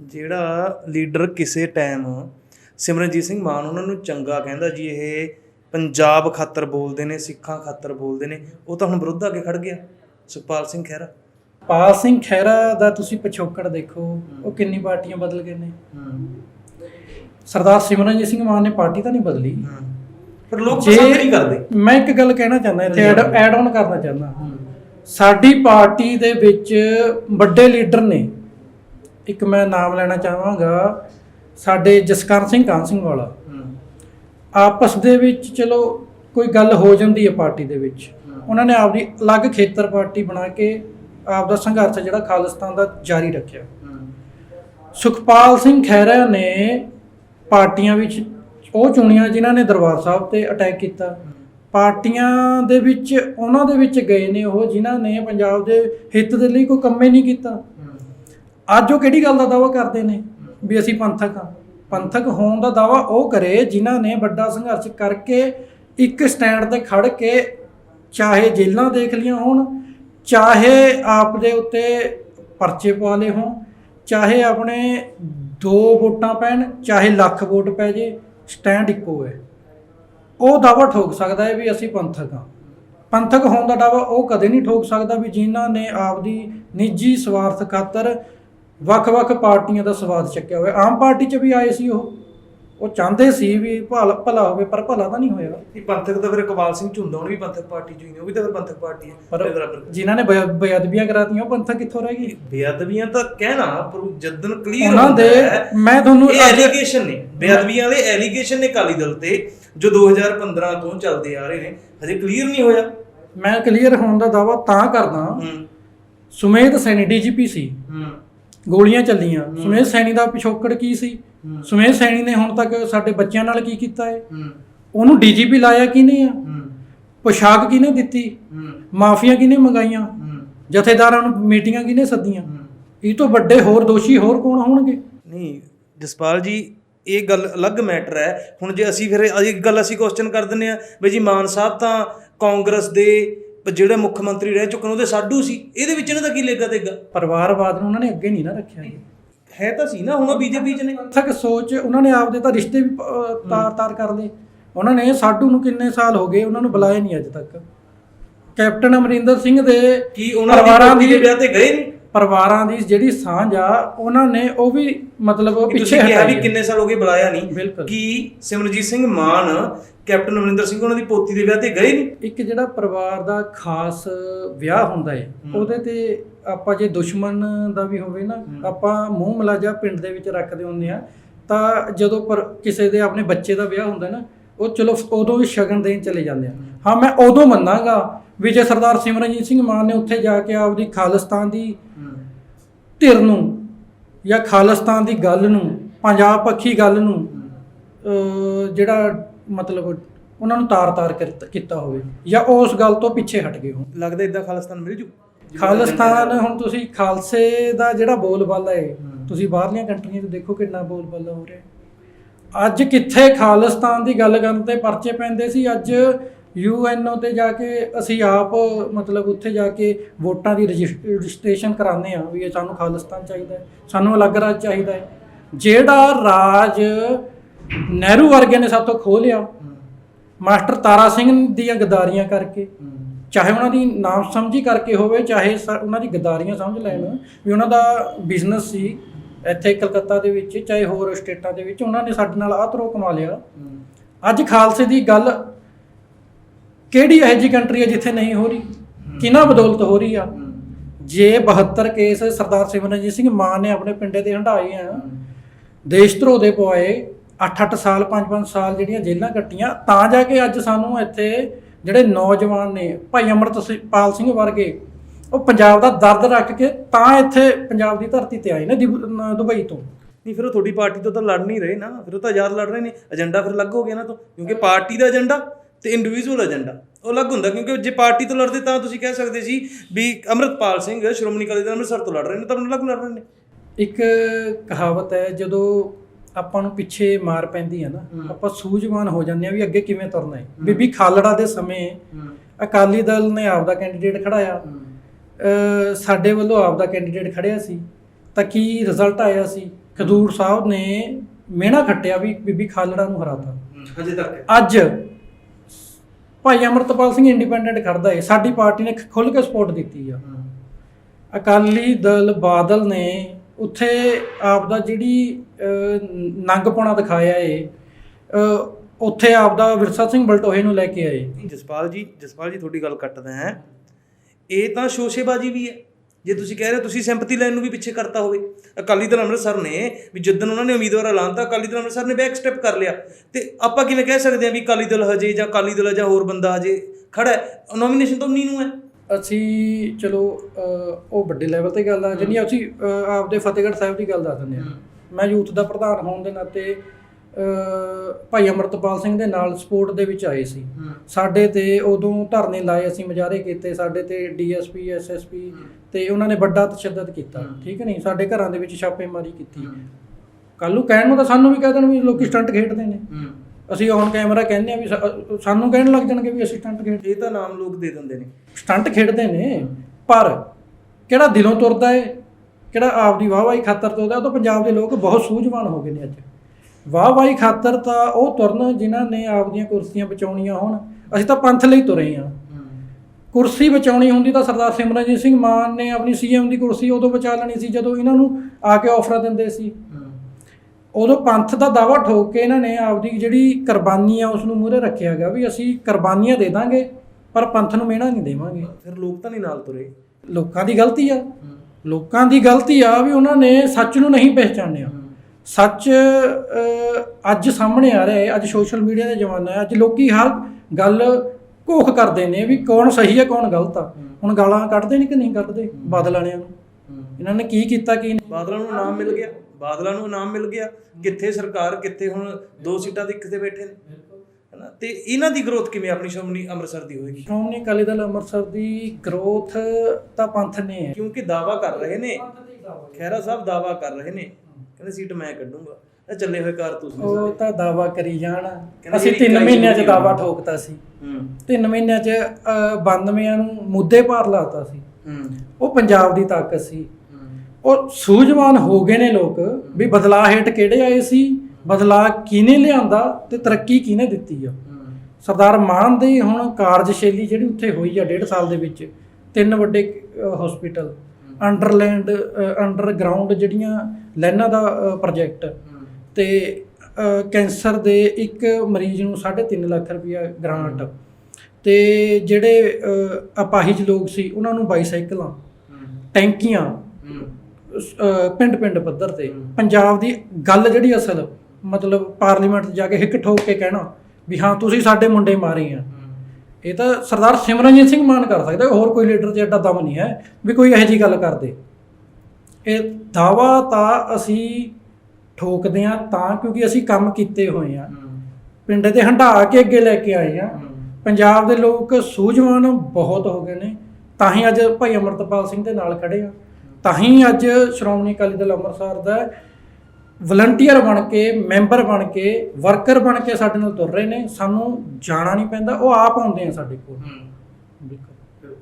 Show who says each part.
Speaker 1: ਜਿਹੜਾ ਲੀਡਰ ਕਿਸੇ ਟਾਈਮ ਸਿਮਰਨਜੀਤ ਸਿੰਘ ਮਾਨ ਉਹਨਾਂ ਨੂੰ ਚੰਗਾ ਕਹਿੰਦਾ ਜੀ ਇਹ ਪੰਜਾਬ ਖਾਤਰ ਬੋਲਦੇ ਨੇ ਸਿੱਖਾਂ ਖਾਤਰ ਬੋਲਦੇ ਨੇ ਉਹ ਤਾਂ ਹੁਣ ਵਿਰੁੱਧ ਆ ਕੇ ਖੜ ਗਿਆ। ਸੁਖਪਾਲ ਸਿੰਘ ਖਹਿਰਾ।
Speaker 2: ਪਾਲ ਸਿੰਘ ਖਹਿਰਾ ਦਾ ਤੁਸੀਂ ਪਿਛੋਕੜ ਦੇਖੋ ਉਹ ਕਿੰਨੀ ਪਾਰਟੀਆਂ ਬਦਲ ਗਏ ਨੇ। ਸਰਦਾਰ ਸਿਮਰਨਜੀਤ ਸਿੰਘ ਮਾਨ ਨੇ ਪਾਰਟੀ ਤਾਂ ਨਹੀਂ ਬਦਲੀ।
Speaker 1: ਪਰ ਲੋਕ ਪਸੰਦ ਨਹੀਂ ਕਰਦੇ।
Speaker 2: ਮੈਂ ਇੱਕ ਗੱਲ ਕਹਿਣਾ ਚਾਹੁੰਦਾ ਇੱਥੇ ਐਡ ਆਨ ਕਰਨਾ ਚਾਹੁੰਦਾ। ਸਾਡੀ ਪਾਰਟੀ ਦੇ ਵਿੱਚ ਵੱਡੇ ਲੀਡਰ ਨੇ। ਇੱਕ ਮੈਂ ਨਾਮ ਲੈਣਾ ਚਾਹਾਂਗਾ ਸਾਡੇ ਜਸਕਰਨ ਸਿੰਘ ਕਾਨ ਸਿੰਘ ਵਾਲਾ। ਆਪਸ ਦੇ ਵਿੱਚ ਚਲੋ ਕੋਈ ਗੱਲ ਹੋ ਜਾਂਦੀ ਹੈ ਪਾਰਟੀ ਦੇ ਵਿੱਚ। ਉਹਨਾਂ ਨੇ ਆਪਦੀ ਅਲੱਗ ਖੇਤਰ ਪਾਰਟੀ ਬਣਾ ਕੇ ਆਪਦਾ ਸੰਘਰਸ਼ ਜਿਹੜਾ ਖਾਲਿਸਤਾਨ ਦਾ ਜਾਰੀ ਰੱਖਿਆ। ਸੁਖਪਾਲ ਸਿੰਘ ਖਹਿਰਾ ਨੇ ਪਾਰਟੀਆਂ ਵਿੱਚ ਉਹ ਚੁਣੀਆਂ ਜਿਨ੍ਹਾਂ ਨੇ ਦਰਬਾਰ ਸਾਹਿਬ ਤੇ ਅਟੈਕ ਕੀਤਾ। ਪਾਰਟੀਆਂ ਦੇ ਵਿੱਚ ਉਹਨਾਂ ਦੇ ਵਿੱਚ ਗਏ ਨੇ ਉਹ ਜਿਨ੍ਹਾਂ ਨੇ ਪੰਜਾਬ ਦੇ ਹਿੱਤ ਦੇ ਲਈ ਕੋਈ ਕੰਮ ਹੀ ਨਹੀਂ ਕੀਤਾ। ਅੱਜ ਉਹ ਕਿਹੜੀ ਗੱਲ ਦਾ ਦਾਵਾ ਕਰਦੇ ਨੇ? ਵੀ ਅਸੀਂ ਪੰਥਕ ਹਾਂ ਪੰਥਕ ਹੋਣ ਦਾ ਦਾਵਾ ਉਹ ਕਰੇ ਜਿਨ੍ਹਾਂ ਨੇ ਵੱਡਾ ਸੰਘਰਸ਼ ਕਰਕੇ ਇੱਕ ਸਟੈਂਡ ਤੇ ਖੜ ਕੇ ਚਾਹੇ ਜੇਲ੍ਹਾਂ ਦੇਖ ਲੀਆਂ ਹੋਣ, ਚਾਹੇ ਆਪ ਦੇ ਉੱਤੇ ਪਰਚੇ ਪਵਾ ਲਏ ਹੋਣ, ਚਾਹੇ ਆਪਣੇ ਦੋ ਵੋਟਾਂ ਪੈਣ, ਚਾਹੇ ਲੱਖ ਵੋਟ ਪੈ ਜੇ, ਸਟੈਂਡ ਇੱਕੋ ਹੈ। ਉਹ ਦਾਵਾ ਠੋਕ ਸਕਦਾ ਹੈ ਵੀ ਅਸੀਂ ਪੰਥਕ ਹਾਂ ਪੰਥਕ ਹੋਣ ਦਾ ਦਾਵਾ ਉਹ ਕਦੇ ਨਹੀਂ ਠੋਕ ਸਕਦਾ ਵੀ ਜਿਨ੍ਹਾਂ ਨੇ ਆਪਦੀ ਨਿੱਜੀ ਸਵਾਰਥ ਖਾਤਰ ਵੱਖ-ਵੱਖ ਪਾਰਟੀਆਂ ਦਾ ਸਵਾਦ ਚੱਕਿਆ ਹੋਇਆ। ਆਮ ਪਾਰਟੀ 'ਚ ਵੀ ਆਏ ਸੀ ਉਹ। ਉਹ ਚਾਹੁੰਦੇ ਸੀ ਵੀ ਭਲਾ ਭਲਾ ਹੋਵੇ ਪਰ ਭਲਾ ਤਾਂ ਨਹੀਂ ਹੋਇਆ।
Speaker 1: ਇਹ ਪੰਥਕ ਤਾਂ ਫਿਰ ਇਕਬਾਲ ਸਿੰਘ ਝੁੰਦਾ ਹੁਣ ਵੀ ਪੰਥਕ ਪਾਰਟੀ ਚੋਂ ਹੀ ਨੇ ਉਹ ਵੀ ਤਾਂ ਫਿਰ ਪੰਥਕ ਪਾਰਟੀ ਹੈ।
Speaker 2: ਪਰ ਜਿਨ੍ਹਾਂ ਨੇ ਬੇ- ਬੇਅਦਬੀਆਂ ਕਰਾਤੀਆਂ ਉਹ ਪੰਥਕ ਕਿੱਥੋਂ ਰਹਿ ਗਈ
Speaker 1: ਬੇਅਦਬੀਆਂ ਤਾਂ ਕਹਿਣਾ ਪਰ ਉਹ ਜਦਨ ਕਲੀਅਰ
Speaker 2: ਉਹਨਾਂ ਦੇ ਮੈਂ ਤੁਹਾਨੂੰ
Speaker 1: ਇਹ
Speaker 2: ਅੱਜ-
Speaker 1: ਐਲੀਗੇਸ਼ਨ ਨੇ। ਬੇਅਦਬੀਆਂ ਦੇ ਐਲੀਗੇਸ਼ਨ ਨੇ ਕਾਲੀ ਦਲ ਤੇ ਜੋ 2015 ਤੋਂ ਚੱਲਦੇ ਆ ਰਹੇ ਨੇ। ਹਜੇ ਕਲੀਅਰ ਨਹੀਂ ਹੋਇਆ।
Speaker 2: ਮੈਂ ਕਲੀਅਰ ਹੋਣ ਦਾ ਦਾਵਾ ਤਾਂ ਕਰਦਾ।
Speaker 1: ਹੂੰ।
Speaker 2: ਸੁਮੇਧ ਸੈਣੀ ਡੀਜੀਪੀ ਸੀ।
Speaker 1: ਹੂੰ।
Speaker 2: ਗੋਲੀਆਂ ਚੱਲੀਆਂ। ਸੁਮੇਧ ਸੈਣੀ ਦਾ ਪਿਛੋਕੜ ਕੀ ਸੀ? ਸੁਮੇਧ ਸੈਣੀ ਨੇ ਹੁਣ ਤੱਕ ਸਾਡੇ ਬੱਚਿਆਂ ਨਾਲ ਕੀ ਕੀਤਾ ਹੈ। ਉਹਨੂੰ ਡੀਜੀਪੀ ਲਾਇਆ ਕਿਹਨੇ ਆ? ਪੋਸ਼ਾਕ ਕਿਹਨੇ ਦਿੱਤੀ? ਮਾਫੀਆਂ ਕਿਹਨੇ ਮੰਗਾਈਆਂ? ਜਥੇਦਾਰਾਂ ਨੂੰ ਮੀਟਿੰਗਾਂ ਕਿਹਨੇ ਸੱਦੀਆਂ? ਇਹ ਤੋਂ ਵੱਡੇ ਹੋਰ ਦੋਸ਼ੀ ਹੋਰ ਕੌਣ ਹੋਣਗੇ?
Speaker 1: ਨਹੀਂ ਜਸਪਾਲ ਜੀ ਇਹ ਗੱਲ ਅਲੱਗ ਮੈਟਰ ਹੈ। ਹੁਣ ਜੇ ਅਸੀਂ ਫਿਰ ਇੱਕ ਗੱਲ ਅਸੀਂ ਕੁਐਸਚਨ ਕਰ ਦਿੰਨੇ ਆ ਬਈ ਜੀ ਮਾਨ ਸਾਹਿਬ ਤਾਂ ਕਾਂਗਰਸ ਦੇ ਜਿਹੜੇ ਮੁੱਖ ਮੰਤਰੀ ਰਹਿ ਚੁੱਕੇ ਨੇ ਉਹਦੇ ਸਾਡੂ ਸੀ ਇਹਦੇ ਵਿੱਚ ਇਹਨਾਂ ਦਾ ਕੀ ਲੇਗਾ ਦੇਗਾ
Speaker 2: ਪਰਿਵਾਰਵਾਦ ਨੂੰ ਉਹਨਾਂ ਨੇ ਅੱਗੇ ਨਹੀਂ ਨਾ ਰੱਖਿਆ
Speaker 1: ਹੈ ਤਾਂ ਸੀ ਨਾ ਹੁਣ ਬੀਜੇਪੀ ਚ ਨੇ।
Speaker 2: ਤੱਕ ਸੋਚ ਉਹਨਾਂ ਨੇ ਆਪਦੇ ਤਾਂ ਰਿਸ਼ਤੇ ਵੀ ਤਾਰ-ਤਾਰ ਕਰ ਲਏ। ਉਹਨਾਂ ਨੇ ਸਾਡੂ ਨੂੰ ਕਿੰਨੇ ਸਾਲ ਹੋ ਗਏ ਉਹਨਾਂ ਨੂੰ ਬੁਲਾਇਆ ਨਹੀਂ ਅੱਜ ਤੱਕ। ਕੈਪਟਨ ਅਮਰਿੰਦਰ ਸਿੰਘ ਦੇ
Speaker 1: ਕੀ ਉਹਨਾਂ ਦੀ ਵਿਆਹ ਤੇ ਗਏ ਨਹੀਂ?
Speaker 2: ਪਰਿਵਾਰਾਂ ਦੀ ਜਿਹੜੀ ਸਾਂਝ ਆ ਉਹਨਾਂ ਨੇ ਉਹ ਵੀ ਮਤਲਬ ਪਿੱਛੇ
Speaker 1: ਕਿਹਾ ਵੀ ਕਿੰਨੇ ਸਾਲ ਹੋ ਗਏ ਬੁਲਾਇਆ ਨਹੀਂ। ਕੀ ਸਿਮਰਜੀਤ ਸਿੰਘ ਮਾਨ ਕੈਪਟਨ ਅਮਰਿੰਦਰ ਸਿੰਘ ਉਹਨਾਂ ਦੀ ਪੋਤੀ ਦੇ ਵਿਆਹ ਤੇ ਗਏ ਨਹੀਂ?
Speaker 2: ਇੱਕ ਜਿਹੜਾ ਪਰਿਵਾਰ ਦਾ ਖਾਸ ਵਿਆਹ ਹੁੰਦਾ ਹੈ। ਉਹਦੇ ਤੇ ਆਪਾਂ ਜੇ ਦੁਸ਼ਮਣ ਦਾ ਵੀ ਹੋਵੇ ਨਾ ਆਪਾਂ ਮੂੰਹ ਮਲਾਜਾ ਪਿੰਡ ਦੇ ਵਿੱਚ ਰੱਖਦੇ ਹੁੰਦੇ ਆ ਤਾਂ ਜਦੋਂ ਪਰ ਕਿਸੇ ਦੇ ਆਪਣੇ ਬੱਚੇ ਦਾ ਵਿਆਹ ਹੁੰਦਾ ਨਾ ਉਹ ਚਲੋ ਉਦੋਂ ਵੀ ਸ਼ਗਨ ਦੇਣ ਚਲੇ ਜਾਂਦੇ ਆ। ਹਾਂ ਮੈਂ ਉਦੋਂ ਮੰਨਾਂਗਾ ਵੀ ਜੇ ਸਰਦਾਰ ਸਿਮਰਨਜੀਤ ਸਿੰਘ ਮਾਨ ਨੇ ਉੱਥੇ ਜਾ ਕੇ ਆਪਦੀ ਖਾਲਿਸਤਾਨ ਦੀ ਧਿਰ ਨੂੰ ਜਾਂ ਖਾਲਿਸਤਾਨ ਦੀ ਗੱਲ ਨੂੰ ਪੰਜਾਬ ਪੱਖੀ ਗੱਲ ਨੂੰ ਜਿਹੜਾ ਮਤਲਬ ਉਹਨਾਂ ਨੂੰ ਤਾਰ-ਤਾਰ ਕੀਤਾ ਹੋਵੇ ਜਾਂ ਉਸ ਗੱਲ ਤੋਂ ਪਿੱਛੇ ਹਟ ਗਏ ਹੋ
Speaker 1: ਲੱਗਦਾ ਇਦਾਂ ਖਾਲਿਸਤਾਨ ਮਿਲ ਜੂ?
Speaker 2: ਖਾਲਿਸਤਾਨ ਹੁਣ ਤੁਸੀਂ ਖਾਲਸੇ ਦਾ ਜਿਹੜਾ ਬੋਲਬਾਲਾ ਹੈ। ਤੁਸੀਂ ਬਾਹਰਲੀਆਂ ਕੰਟਰੀਆਂ 'ਚ ਦੇਖੋ ਕਿੰਨਾ ਬੋਲਬਾਲਾ ਹੋ ਰਿਹਾ। ਅੱਜ ਕਿੱਥੇ ਖਾਲਿਸਤਾਨ ਦੀ ਗੱਲ ਕਰਨ ਤੇ ਪਰਚੇ ਪੈਂਦੇ ਸੀ ਅੱਜ ਯੂਐਨਓ ਤੇ ਜਾ ਕੇ ਅਸੀਂ ਆਪ, ਮਤਲਬ ਉੱਥੇ ਜਾ ਕੇ ਵੋਟਾਂ ਦੀ ਰਜਿਸਟ੍ਰੇਸ਼ਨ ਕਰਾਉਂਦੇ ਆ ਵੀ ਇਹ ਸਾਨੂੰ ਖਾਲਿਸਤਾਨ ਚਾਹੀਦਾ ਹੈ, ਸਾਨੂੰ ਅਲੱਗ ਰਾਜ ਚਾਹੀਦਾ ਹੈ। ਜਿਹੜਾ ਰਾਜ ਨਹਿਰੂ ਵਰਗੇ ਨੇ ਸਾਤੋਂ ਖੋਹ ਲਿਆ, ਮਾਸਟਰ ਤਾਰਾ ਸਿੰਘ ਦੀਆਂ ਗਦਾਰੀਆਂ ਕਰਕੇ, ਚਾਹੇ ਉਹਨਾਂ ਦੀ ਨਾਮ ਸਮਝੀ ਕਰਕੇ ਹੋਵੇ, ਚਾਹੇ ਉਹਨਾਂ ਦੀ ਗਦਾਰੀਆਂ ਸਮਝ ਲੈਣ, ਵੀ ਉਹਨਾਂ ਦਾ ਬਿਜ਼ਨਸ ਸੀ ਇੱਥੇ ਕਲਕੱਤਾ ਦੇ ਵਿੱਚ, ਚਾਹੇ ਹੋਰ ਸਟੇਟਾਂ ਦੇ ਵਿੱਚ, ਉਹਨਾਂ ਨੇ ਸਾਡੇ ਨਾਲ ਆਹ ਤਰੋ ਕਮਾ ਲਿਆ। ਅੱਜ ਖਾਲਸੇ ਦੀ ਗੱਲ ਕਿਹੜੀ ਇਹੋ ਜਿਹੀ ਕੰਟਰੀ ਹੈ ਜਿੱਥੇ ਨਹੀਂ ਹੋ ਰਹੀ? ਕਿਹਨਾਂ ਬਦੌਲਤ ਹੋ ਰਹੀ ਆ? ਜੇ 72 ਕੇਸ ਸਰਦਾਰ ਸਿਮਰਨਜੀਤ ਸਿੰਘ ਮਾਨ ਨੇ ਆਪਣੇ ਪਿੰਡੇ ਤੇ ਹੰਢਾਏ ਆ ਦੇਸ਼ ਧਰੋਹ ਦੇ ਪਵਾਏ 8-8 ਸਾਲ 5-5 ਸਾਲ ਜਿਹੜੀਆਂ ਜੇਲ੍ਹਾਂ ਕੱਟੀਆਂ ਤਾਂ ਜਾ ਕੇ ਅੱਜ ਸਾਨੂੰ ਇੱਥੇ ਜਿਹੜੇ ਨੌਜਵਾਨ ਨੇ ਭਾਈ ਅਮਰਤਪਾਲ ਸਿੰਘ ਵਰਗੇ ਉਹ ਪੰਜਾਬ ਦਾ ਦਰਦ ਰੱਖ ਕੇ ਤਾਂ ਇੱਥੇ ਪੰਜਾਬ ਦੀ ਧਰਤੀ ਤੇ ਆਏ ਨੇ ਦਿਬ- ਨ- ਦੁਬਈ ਤੋਂ।
Speaker 1: ਨਹੀਂ ਫਿਰ ਉਹ ਤੁਹਾਡੀ ਪਾਰਟੀ ਤੋਂ ਤਾਂ ਲੜ ਨਹੀਂ ਰਹੇ ਨਾ ਫਿਰ ਉਹ ਤਾਂ ਆਜ਼ਾਦ ਲੜ ਰਹੇ ਨੇ ਏਜੰਡਾ ਫਿਰ ਅਲੱਗ ਹੋ ਗਿਆ ਨਾ ਤੋਂ ਕਿਉਂਕਿ ਪਾਰਟੀ ਦਾ ਏਜੰਡਾ ਤੇ ਇੰਡੀਵਿਜੂਅਲ ਏਜੰਡਾ ਉਹ ਅਲੱਗ ਹੁੰਦਾ ਕਿਉਂਕਿ ਜੇ ਪਾਰਟੀ ਤੋਂ ਲੜਦੇ ਤਾਂ ਤੁਸੀਂ ਕਹਿ ਸਕਦੇ ਸੀ ਵੀ ਅਮਰਤਪਾਲ ਸਿੰਘ ਸ਼੍ਰੋਮਣੀ ਅਕਾਲੀ ਦਲ ਅੰਮ੍ਰਿਤਸਰ ਤੋਂ ਲੜ ਰਹੇ ਨੇ ਤਾਂ ਅਲੱਗ ਲੜ ਰਹੇ ਨੇ।
Speaker 2: ਇੱਕ ਕਹਾਵਤ ਹੈ ਜਦੋਂ ਆਪਾਂ ਨੂੰ ਪਿੱਛੇ ਮਾਰ ਪੈਂਦੀ ਹੈ ਨਾ ਆਪਾਂ ਸੂਝਵਾਨ ਹੋ ਜਾਂਦੇ ਆ ਵੀ ਅੱਗੇ ਕਿਵੇਂ ਤੁਰਨਾ ਹੈ। ਬੀਬੀ ਖਾਲੜਾ ਦੇ ਸਮੇਂ ਅਕਾਲੀ ਦਲ ਨੇ ਆਪਦਾ ਕੈਂਡੀਡੇਟ ਖੜਾਇਆ। ਸਾਡੇ ਵੱਲੋਂ ਆਪਦਾ ਕੈਂਡੀਡੇਟ ਖੜਿਆ ਸੀ। ਤਾਂ ਕੀ ਰਿਜ਼ਲਟ ਆਇਆ ਸੀ? ਖਦੂਰ ਸਾਹਿਬ ਨੇ ਮਿਹਣਾ ਖੱਟਿਆ ਵੀ ਬੀਬੀ ਖਾਲੜਾ ਨੂੰ ਹਰਾਤਾ।
Speaker 1: ਤੱਕ।
Speaker 2: ਅੱਜ ਭਾਈ ਅਮਰਤਪਾਲ ਸਿੰਘ ਇੰਡੀਪੈਂਡੈਂਟ ਖੜਦਾ ਏ ਸਾਡੀ ਪਾਰਟੀ ਨੇ ਖੁੱਲ੍ਹ ਕੇ ਸਪੋਰਟ ਦਿੱਤੀ ਆ। ਅਕਾਲੀ ਦਲ ਬਾਦਲ ਨੇ ਉੱਥੇ ਆਪ ਦਾ ਜਿਹੜੀ ਨੰਗਪੁਣਾ ਦਿਖਾਇਆ ਏ ਉੱਥੇ ਆਪ ਦਾ ਵਿਰਸਾ ਸਿੰਘ ਬਲਟੋਹੇ ਨੂੰ ਲੈ ਕੇ ਆਏ।
Speaker 1: ਜਸਪਾਲ ਜੀ ਜਸਪਾਲ ਜੀ ਤੁਹਾਡੀ ਗੱਲ ਕੱਟਦਾ ਹੈ। ਇਹ ਤਾਂ ਸ਼ੋਸ਼ੇਬਾਜ਼ੀ ਵੀ ਹੈ ਜੇ ਤੁਸੀਂ ਕਹਿ ਰਹੇ ਤੁਸੀਂ ਸਿੰਪਥੀ ਲਾਈਨ ਨੂੰ ਵੀ ਪਿੱਛੇ ਕਰਤਾ ਹੋਵੇ ਅਕਾਲੀ ਦਲ ਅੰਮ੍ਰਿਤਸਰ ਨੇ ਵੀ ਜਦੋਂ ਉਹਨਾਂ ਨੇ ਉਮੀਦਵਾਰ ਐਲਾਨਤਾ ਅਕਾਲੀ ਦਲ ਅੰਮ੍ਰਿਤਸਰ ਨੇ ਬੈਕ ਸਟੈਪ ਕਰ ਲਿਆ। ਤੇ ਆਪਾਂ ਕਿਵੇਂ ਕਹਿ ਸਕਦੇ ਹਾਂ ਵੀ ਅਕਾਲੀ ਦਲ ਹਜੇ ਜਾਂ ਅਕਾਲੀ ਦਲ ਜਾਂ ਹੋਰ ਬੰਦਾ ਹਜੇ ਖੜਾ ਹੈ? ਨੋਮੀਨੇਸ਼ਨ ਤਾਂ ਉਨੀ ਨੂੰ ਹੈ।
Speaker 2: ਅਸੀਂ ਚਲੋ ਉਹ ਵੱਡੇ ਲੈਵਲ ਤੇ ਗੱਲ ਆ ਜਿਹੜੀ ਅਸੀਂ ਆਪਦੇ ਫਤਿਹਗੜ੍ਹ ਸਾਹਿਬ ਦੀ ਗੱਲ ਦੱਸ ਦਿੰਦੇ ਆ ਮੈਂ ਯੂਥ ਦਾ ਪ੍ਰਧਾਨ ਹੋਣ ਦੇ ਨਾਤੇ ਭਾਈ ਅਮਰਤਪਾਲ ਸਿੰਘ ਦੇ ਨਾਲ ਸਪੋਰਟ ਦੇ ਵਿੱਚ ਆਏ ਸੀ। ਸਾਡੇ ਤੇ ਉਦੋਂ ਧਰਨੇ ਲਾਏ ਅਸੀਂ ਮੁਜ਼ਾਹਰੇ ਕੀਤੇ। ਸਾਡੇ ਤੇ ਡੀਐਸਪੀ ਐਸਐਸਪੀ ਤੇ ਉਹਨਾਂ ਨੇ ਵੱਡਾ ਤਸ਼ੱਦਦ ਕੀਤਾ ਠੀਕ ਨਹੀਂ? ਸਾਡੇ ਘਰਾਂ ਦੇ ਵਿੱਚ ਛਾਪੇਮਾਰੀ ਕੀਤੀ। ਕੱਲ ਨੂੰ ਕਹਿਣ ਨੂੰ ਤਾਂ ਸਾਨੂੰ ਵੀ ਕਹਿ ਦੇਣ ਵੀ ਲੋਕੀ ਸਟੰਟ ਖੇਡਦੇ ਨੇ। ਅਸੀਂ ਔਨ ਕੈਮਰਾ ਕਹਿੰਦੇ ਆ ਵੀ ਸਾਨੂੰ ਕਹਿਣ ਲੱਗ ਜਾਣਗੇ ਵੀ ਅਸੀਂ ਸਟੰਟ ਖੇਡ
Speaker 1: ਇਹ ਤਾਂ ਨਾਮ ਲੋਕ ਦੇ ਦਿੰਦੇ ਨੇ।
Speaker 2: ਸਟੰਟ ਖੇਡਦੇ ਨੇ। ਪਰ ਕਿਹੜਾ ਦਿਲੋਂ ਤੁਰਦਾ ਏ? ਕਿਹੜਾ ਆਪਦੀ ਵਾਹਵਾਈ ਖਾਤਰ ਤੁਰਦਾ ਉਹ ਤਾਂ ਪੰਜਾਬ ਦੇ ਲੋਕ ਬਹੁਤ ਸੂਝਵਾਨ ਹੋ ਗਏ ਨੇ ਅੱਜ। ਵਾਹਵਾਈ ਖਾਤਰ ਤਾਂ ਉਹ ਤੁਰਨ ਜਿਨ੍ਹਾਂ ਨੇ ਆਪਦੀਆਂ ਕੁਰਸੀਆਂ ਬਚਾਉਣੀਆਂ ਹੋਣ। ਅਸੀਂ ਤਾਂ ਪੰਥ ਲਈ ਤੁਰੇ ਆ ਕੁਰਸੀ ਬਚਾਉਣੀ ਹੁੰਦੀ ਤਾਂ ਸਰਦਾਰ ਸਿਮਰਨਜੀਤ ਸਿੰਘ ਮਾਨ ਨੇ ਆਪਣੀ ਸੀਐਮ ਦੀ ਕੁਰਸੀ ਉਦੋਂ ਬਚਾ ਲੈਣੀ ਸੀ ਜਦੋਂ ਇਹਨਾਂ ਨੂੰ ਆ ਕੇ ਆਫਰ ਦਿੰਦੇ ਸੀ। ਉਦੋਂ ਪੰਥ ਦਾ ਦਾਵਾ ਠੋਕ ਕੇ ਇਹਨਾਂ ਨੇ ਆਪਦੀ ਜਿਹੜੀ ਕੁਰਬਾਨੀ ਆ ਉਸ ਨੂੰ ਮੂਹਰੇ ਰੱਖਿਆ ਗਿਆ ਵੀ ਅਸੀਂ ਕੁਰਬਾਨੀਆਂ ਦੇ ਦਾਂਗੇ ਪਰ ਪੰਥ ਨੂੰ ਮਿਹਣਾ ਨਹੀਂ ਦੇਵਾਂਗੇ।
Speaker 1: ਫਿਰ ਲੋਕ ਤਾਂ ਨਹੀਂ ਨਾਲ ਤੁਰੇ।
Speaker 2: ਲੋਕਾਂ ਦੀ ਗਲਤੀ ਆ। ਲੋਕਾਂ ਦੀ ਗਲਤੀ ਆ ਵੀ ਉਹਨਾਂ ਨੇ ਸੱਚ ਨੂੰ ਨਹੀਂ ਪਹਿਚਾਨਿਆ ਸੱਚ ਅੱਜ ਸਾਹਮਣੇ ਆ ਰਿਹਾ ਹੈ ਅੱਜ ਸੋਸ਼ਲ ਮੀਡੀਆ ਦਾ ਜ਼ਮਾਨਾ ਹੈ ਅੱਜ ਲੋਕੀ ਹਰ ਗੱਲ ਘੋਖ ਕਰਦੇ ਨੇ ਵੀ ਕੌਣ ਸਹੀ ਹੈ ਕੌਣ ਗਲਤ ਆ। ਹੁਣ ਗਾਲਾਂ ਕੱਢਦੇ ਨਹੀਂ ਕਿ ਨਹੀਂ ਕੱਢਦੇ? ਬਾਦਲ ਵਾਲਿਆਂ ਨੂੰ। ਇਹਨਾਂ ਨੇ ਕੀ ਕੀਤਾ ਕੀ ਨਹੀਂ?
Speaker 1: ਬਾਦਲਾਂ ਨੂੰ ਨਾਮ ਮਿਲ ਗਿਆ। ਬਾਦਲਾਂ ਨੂੰ ਨਾਮ ਮਿਲ ਗਿਆ। ਕਿੱਥੇ ਸਰਕਾਰ ਕਿੱਥੇ ਹੁਣ ਦੋ ਸੀਟਾਂ ਤੇ ਕਿੱਥੇ ਬੈਠੇ ਨੇ। ਹਨਾ? ਤੇ ਇਹਨਾਂ ਦੀ ਗਰੋਥ ਕਿਵੇਂ ਆਪਣੀ ਸ਼੍ਰੋਮਣੀ ਅੰਮ੍ਰਿਤਸਰ ਦੀ ਹੋਏਗੀ।
Speaker 2: ਸ਼੍ਰੋਮਣੀ ਅਕਾਲੀ ਦਲ ਅੰਮ੍ਰਿਤਸਰ ਦੀ ਗਰੋਥ ਤਾਂ ਪੰਥ ਨੇ। ਹੈ
Speaker 1: ਕਿਉਂਕਿ ਦਾਵਾ ਕਰ ਰਹੇ ਨੇ। ਖਹਿਰਾ ਸਾਹਿਬ ਦਾਵਾ ਕਰ ਰਹੇ ਨੇ। ਕਹਿੰਦੇ ਸੀਟ ਮੈਂ ਕੱਢੂੰਗਾ। ਇਹ ਚੱਲੇ ਹੋਏ ਕਾਰਤੂਸ ਨੇ
Speaker 2: ਉਹ ਤਾਂ ਦਾਵਾ ਕਰੀ ਜਾਣ।
Speaker 1: ਕਹਿੰਦੇ
Speaker 2: ਅਸੀਂ
Speaker 1: ਜਿਹੜੀ
Speaker 2: 3
Speaker 1: ਇਕਾਈ
Speaker 2: ਮਹੀਨਿਆਂ 'ਚ ਦਾਵਾ
Speaker 1: ਹੋਣੀ।
Speaker 2: ਠੋਕਤਾ ਸੀ।
Speaker 1: ਹੂੰ।
Speaker 2: 3 ਮਹੀਨਿਆਂ 'ਚ ਅਹ, 92 ਨੂੰ ਮੁੱਦੇ ਭਾਰ ਲਾਤਾ ਸੀ।
Speaker 1: ਹੂੰ।
Speaker 2: ਉਹ ਪੰਜਾਬ ਦੀ ਤਾਕਤ ਸੀ।
Speaker 1: ਹੂੰ।
Speaker 2: ਉਹ ਸੂਝਵਾਨ ਹੋ ਗਏ ਨੇ ਲੋਕ ਵੀ ਬਦਲਾਅ ਹੇਠ ਕਿਹੜੇ ਆਏ ਸੀ? ਬਦਲਾਅ ਕਿਹਨੇ ਲਿਆਂਦਾ ਤੇ ਤਰੱਕੀ ਕਿਹਨੇ ਦਿੱਤੀ ਆ? ਸਰਦਾਰ ਮਾਨ ਦੀ ਹੁਣ ਕਾਰਜਸ਼ੈਲੀ ਜਿਹੜੀ ਉੱਥੇ ਹੋਈ ਆ ਡੇਢ ਸਾਲ ਦੇ ਵਿੱਚ ਤਿੰਨ ਵੱਡੇ ਹਸਪੀਟਲ ਅੰਡਰਲੈਂਡ ਅੰਡਰਗਰਾਉਂਡ ਜਿਹੜੀਆਂ ਲਾਈਨਾਂ ਦਾ ਪ੍ਰੋਜੈਕਟ ਤੇ ਕੈਂਸਰ ਦੇ ਇੱਕ ਮਰੀਜ਼ ਨੂੰ 3.5 ਲੱਖ ਰੁਪਇਆ ਗ੍ਰਾਂਟ। ਤੇ ਜਿਹੜੇ ਅਪਾਹਿਜ ਲੋਕ ਸੀ ਉਹਨਾਂ ਨੂੰ ਬਾਈਸਾਈਕਲਾਂ ਟੈਂਕੀਆਂ ਪਿੰਡ ਪਿੰਡ ਪੱਧਰ ਤੇ। ਪੰਜਾਬ ਦੀ ਗੱਲ ਜਿਹੜੀ ਅਸਲ ਮਤਲਬ ਪਾਰਲੀਮੈਂਟ 'ਚ ਜਾ ਕੇ ਹਿੱਕ ਠੋਕ ਕੇ ਕਹਿਣਾ ਵੀ ਹਾਂ ਤੁਸੀਂ ਸਾਡੇ ਮੁੰਡੇ ਮਾਰੇ ਆ। ਇਹ ਤਾਂ ਸਰਦਾਰ ਸਿਮਰਨਜੀਤ ਸਿੰਘ ਮਾਨ ਕਰ ਸਕਦਾ ਹੋਰ ਕੋਈ ਲੀਡਰ 'ਚ ਐਡਾ ਦਮ ਨਹੀਂ ਹੈ ਵੀ ਕੋਈ ਇਹੋ ਜਿਹੀ ਗੱਲ ਕਰਦੇ। ਇਹ ਦਾਵਾ ਤਾਂ ਅਸੀਂ ਠੋਕਦੇ ਆ ਤਾਂ ਕਿਉਂਕਿ ਅਸੀਂ ਕੰਮ ਕੀਤੇ ਹੋਏ ਆ ਪਿੰਡ ਦੇ ਹੰਢਾ ਕੇ ਅੱਗੇ ਲੈ ਕੇ ਆਏ ਆ ਪੰਜਾਬ ਦੇ ਲੋਕ ਸੂਝਵਾਨ ਬਹੁਤ ਹੋ ਗਏ ਨੇ। ਤਾਂ ਹੀ ਅੱਜ ਭਾਈ ਅਮਰਤਪਾਲ ਸਿੰਘ ਦੇ ਨਾਲ ਖੜੇ ਆ ਤਾਂ ਹੀ ਅੱਜ ਸ਼੍ਰੋਮਣੀ ਅਕਾਲੀ ਦਲ ਅੰਮ੍ਰਿਤਸਰ ਦਾ ਵਲੰਟੀਅਰ ਬਣ ਕੇ ਮੈਂਬਰ ਬਣ ਕੇ ਵਰਕਰ ਬਣ ਕੇ ਸਾਡੇ ਨਾਲ ਤੁਰ ਰਹੇ ਨੇ। ਸਾਨੂੰ ਜਾਣਾ ਨਹੀਂ ਪੈਂਦਾ। ਉਹ ਆਪ ਆਉਂਦੇ ਆ ਸਾਡੇ ਕੋਲ। ਬਿਲਕੁਲ।